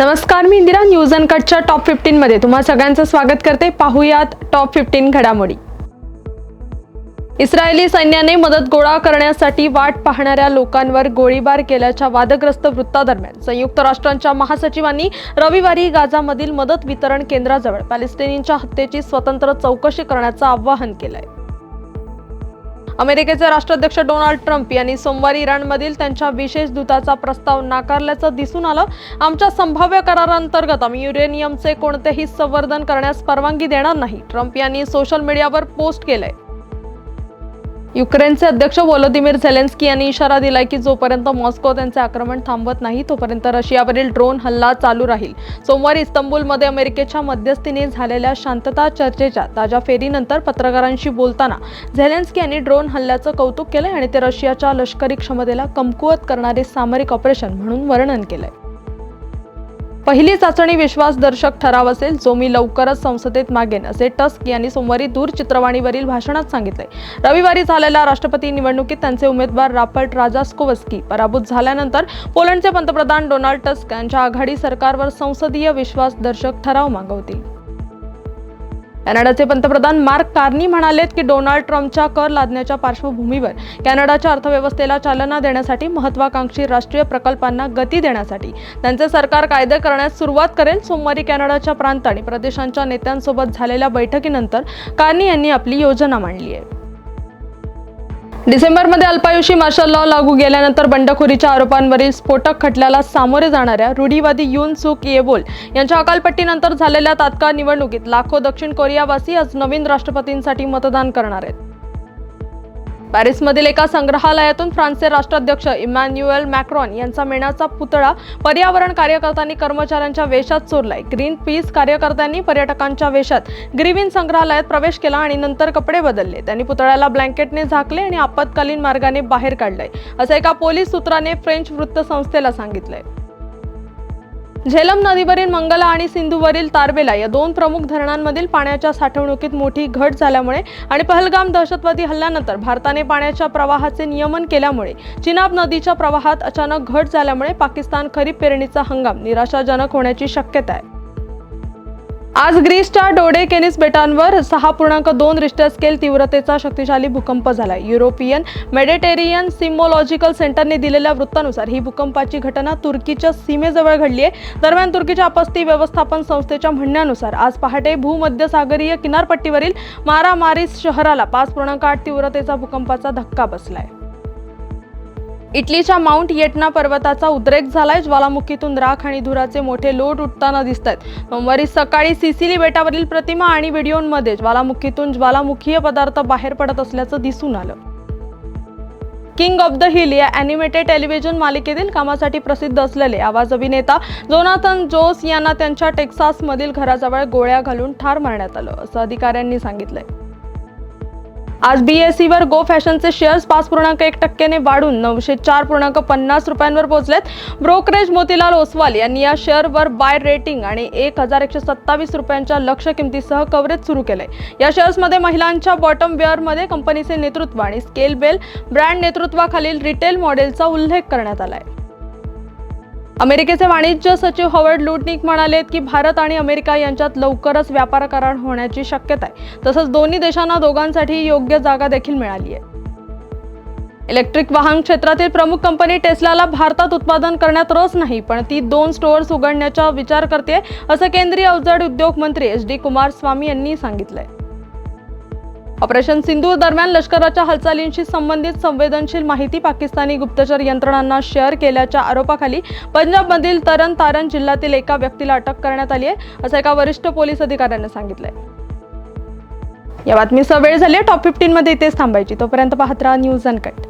नमस्कार मी इंदिरा न्यूज अनकटच्या टॉप फिफ्टीन मध्ये. तुम्हा सगळ्यांचं स्वागत करते. पाहुयात टॉप फिफ्टीन घडामोडी. इस्रायली सैन्याने मदत गोळा करण्यासाठी वाट पाहणाऱ्या लोकांवर गोळीबार केल्याच्या वादग्रस्त वृत्तादरम्यान संयुक्त राष्ट्रांच्या महासचिवांनी रविवारी गाझामधील मदत वितरण केंद्राजवळ पॅलेस्टिनींच्या हत्येची स्वतंत्र चौकशी करण्याचं आवाहन केलं आहे अमेरिकेचे राष्ट्राध्यक्ष डोनाल्ड ट्रम्प यांनी सोमवारी इराणमधील त्यांच्या विशेष दूताचा प्रस्ताव नाकारल्याचं दिसून आलं. आमच्या संभाव्य करारांतर्गत आम्ही युरेनियमचे कोणतेही संवर्धन करण्यास परवानगी देणार नाही. ट्रम्प यांनी सोशल मीडियावर पोस्ट केलंय. युक्रेनचे अध्यक्ष व्लोदिमीर झेलेन्स्की यांनी इशारा दिलाय की जोपर्यंत मॉस्को त्यांचे आक्रमण थांबवत नाही तोपर्यंत रशियावरील ड्रोन हल्ला चालू राहील. सोमवारी इस्तंबूलमध्ये अमेरिकेच्या मध्यस्थीने झालेल्या शांतता चर्चेच्या ताज्या फेरीनंतर पत्रकारांशी बोलताना झेलेन्स्की यांनी ड्रोन हल्ल्याचं कौतुक केलंय आणि ते रशियाच्या लष्करी क्षमतेला कमकुवत करणारे सामरिक ऑपरेशन म्हणून वर्णन केलंय. पहिली चाचणी विश्वासदर्शक ठराव असेल जो मी लवकरच संसदेत मागेन असे टस्क यांनी सोमवारी दूरचित्रवाणीवरील भाषणात सांगितले. रविवारी झालेल्या राष्ट्रपती निवडणुकीत त्यांचे उमेदवार रापर्ट राजास्कोवस्की पराभूत झाल्यानंतर पोलंडचे पंतप्रधान डोनाल्ड टस्क यांच्या आघाडी सरकारवर संसदीय विश्वासदर्शक ठराव मागवतील. कॅनडाचे पंतप्रधान मार्क कार्नी म्हणालेत की डोनाल्ड ट्रम्पच्या कर लादण्याच्या पार्श्वभूमीवर कॅनडाच्या अर्थव्यवस्थेला चालना देण्यासाठी महत्वाकांक्षी राष्ट्रीय प्रकल्पांना गती देण्यासाठी त्यांचे सरकार कायदे करण्यास सुरुवात करेल. सोमवारी कॅनडाच्या प्रांत आणि प्रदेशांच्या नेत्यांसोबत झालेल्या बैठकीनंतर कार्नी यांनी आपली योजना मांडली आहे. डिसेंबरमध्ये अल्पायुषी मार्शल लॉ लागू गेल्यानंतर बंडखोरीच्या आरोपांवरील स्फोटक खटल्याला सामोरे जाणाऱ्या रूढीवादी युन सुक येबोल यांच्या अकालपट्टीनंतर झालेल्या तात्काळ निवडणुकीत लाखो दक्षिण कोरियावासी आज नवीन राष्ट्रपतींसाठी मतदान करणार आहेत. पॅरिसमधील एका संग्रहालयातून फ्रान्सचे राष्ट्राध्यक्ष इमॅन्युएल मॅक्रॉन यांचा मेणाचा पुतळा पर्यावरण कार्यकर्त्यांनी कर्मचाऱ्यांच्या वेशात चोरलाय. ग्रीन पीस कार्यकर्त्यांनी पर्यटकांच्या वेशात ग्रीविन संग्रहालयात प्रवेश केला आणि नंतर कपडे बदलले. त्यांनी पुतळ्याला ब्लँकेटने झाकले आणि आपत्कालीन मार्गाने बाहेर काढलंय असं एका पोलीस सूत्राने फ्रेंच वृत्तसंस्थेला सांगितलंय. झेलम नदीवरील मंगला आणि सिंधूवरील तारबेला या दोन प्रमुख धरणांमधील पाण्याच्या साठवणुकीत मोठी घट झाल्यामुळे आणि पहलगाम दहशतवादी हल्ल्यानंतर भारताने पाण्याच्या प्रवाहाचे नियमन केल्यामुळे चिनाब नदीच्या प्रवाहात अचानक घट झाल्यामुळे पाकिस्तान खरीप पेरणीचा हंगाम निराशाजनक होण्याची शक्यता आहे. आज ग्रीसच्या डोडे केनिस बेटांवर सहा पूर्णांक दोन रिश्टर स्केल तीव्रतेचा शक्तिशाली भूकंप झाला युरोपियन मेडिटेरियन सिमोलॉजिकल सेंटरने दिलेल्या वृत्तानुसार ही भूकंपाची घटना तुर्कीच्या सीमेजवळ घडली आहे दरम्यान तुर्कीच्या आपत्ती व्यवस्थापन संस्थेच्या म्हणण्यानुसार आज पहाटे भूमध्यसागरीय किनारपट्टीवरील मारामारिस शहराला पाच पूर्णांक आठ तीव्रतेचा भूकंपाचा धक्का बसलाय. इटलीच्या माउंट येटना पर्वताचा उद्रेक झालाय. ज्वालामुखीतून राख आणि धुराचे मोठे लोट उठताना दिसत आहेत सोमवारी सकाळी सिसिली बेटावरील प्रतिमा आणि व्हिडिओमध्ये ज्वालामुखीतून ज्वालामुखीय पदार्थ बाहेर पडत असल्याचं दिसून आलं. किंग ऑफ द हिल या अॅनिमेटेड टेलिव्हिजन मालिकेतील कामासाठी प्रसिद्ध असलेले आवाज अभिनेता जोनाथन जोस यांना त्यांच्या टेक्सासमधील घराजवळ गोळ्या घालून ठार मारण्यात आलं असं अधिकाऱ्यांनी सांगितलंय. आज बीएससीवर गो फॅशनचे शेअर्स पाच पूर्णांक एक टक्क्याने वाढून नऊशे चार पूर्णांक पन्नास रुपयांवर पोहोचलेत. ब्रोकरेज मोतीलाल ओसवाल यांनी या शेअरवर बाय रेटिंग आणि एक हजार एकशे सत्तावीस रुपयांच्या लक्ष किमतीसह कव्हरेज सुरू केलंय. या शेअर्समध्ये महिलांच्या बॉटम वेअरमध्ये कंपनीचे नेतृत्व आणि स्केल बेल ब्रँड नेतृत्वाखालील रिटेल मॉडेलचा उल्लेख करण्यात आलाय. अमेरिकेचे वाणिज्य सचिव हॉवर्ड लुटनिक म्हणालेत की भारत आणि अमेरिका यांच्यात लवकरच व्यापार करार होण्याची शक्यता आहे. तसंच दोन्ही देशांना दोघांसाठी योग्य जागा देखील मिळाली आहे. इलेक्ट्रिक वाहन क्षेत्रातील प्रमुख कंपनी टेस्लाला भारतात उत्पादन करण्यात रस नाही पण ती दोन स्टोअर्स उघडण्याचा विचार करते असं केंद्रीय अवजड उद्योग मंत्री एच डी कुमारस्वामी यांनी सांगितलंय. ऑपरेशन सिंधूर दरम्यान लष्कराच्या हालचालींशी संबंधित संवेदनशील माहिती पाकिस्तानी गुप्तचर यंत्रणांना शेअर केल्याच्या आरोपाखाली पंजाबमधील तरण तारण जिल्ह्यातील एका व्यक्तीला अटक करण्यात आली आहे असं एका वरिष्ठ पोलीस अधिकाऱ्याने सांगितलंय. या बातमीसह वेळ झाली टॉप फिफ्टीन मध्ये इथेच थांबायची. तोपर्यंत पाहत राहा न्यूज अनकट.